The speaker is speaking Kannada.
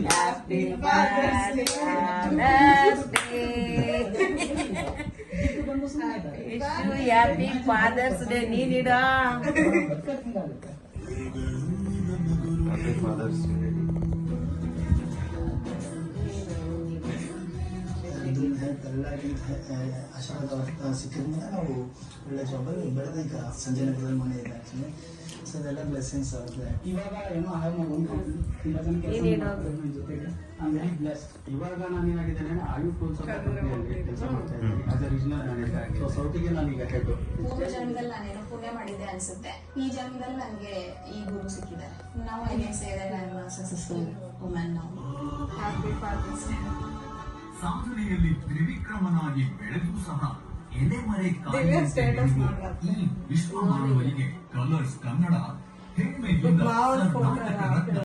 happy father's day happy father's day ನೀನಿಡ happy fathers ಆಶೀರ್ವಾದ ಸಿಕ್ಕಿದ್ರಿಂದ ನಾವು ಒಳ್ಳೆ ಜಾಬಲ್ಲಿ ಬೆಳೆದ ಈಗ ಸಂಜೆ ನಗರದಲ್ಲಿ ಮನೆ ಇದೆ ಆ್ಯಕ್ಚುಲಿ ಸೊ ಅದೆಲ್ಲ ಬ್ಲೆಸ್ಸಿಂಗ್ಸ್ ಆಗುತ್ತೆ. ಇವಾಗ ಏನೋ ಆರಾಮ ಒಂದು ತುಂಬ ಜನ ಕೆಲಸ ಜೊತೆಗೆ. ಐ ವೆರಿ ಬ್ಲೆಸ್ಡ್ ಇವಾಗ ನಾನು ಏನಾಗಿದ್ದೇನೆ ಆಯು ಕೆಲಸ ಮಾಡ್ತಾ ಇದ್ದೀನಿ as a regional manager so ಸೌತಿಗೆ ನಾನೀಗ ಹೆಡ್ ಮೂರು ಜನ್ಮದಲ್ಲಿ ನಾನೇನೋ ಪುಣ್ಯ ಮಾಡಿದ್ದೆ ಅನ್ಸುತ್ತೆ. ಈ ಜನ್ಮದಲ್ಲಿ ನನಗೆ ಈ ಗುರು ಸಿಕ್ಕಿದ್ದಾರೆ. ನಾವು I can say that I am successful women ನಾವು. ಹ್ಯಾಪಿ ಫಾದರ್ಸ್ ಸಾಧನೆಯಲ್ಲಿ ತ್ರಿವಿಕ್ರಮನಾಗಿ ಬೆಳೆದು ಸಹ ಎಲೆಮರೆ. ಈ ವಿಶ್ವ ಮಾನವರಿಗೆ ಕಲರ್ಸ್ ಕನ್ನಡ ಹೆಮ್ಮೆಯಿಂದ ಕರ್ನಾಟಕ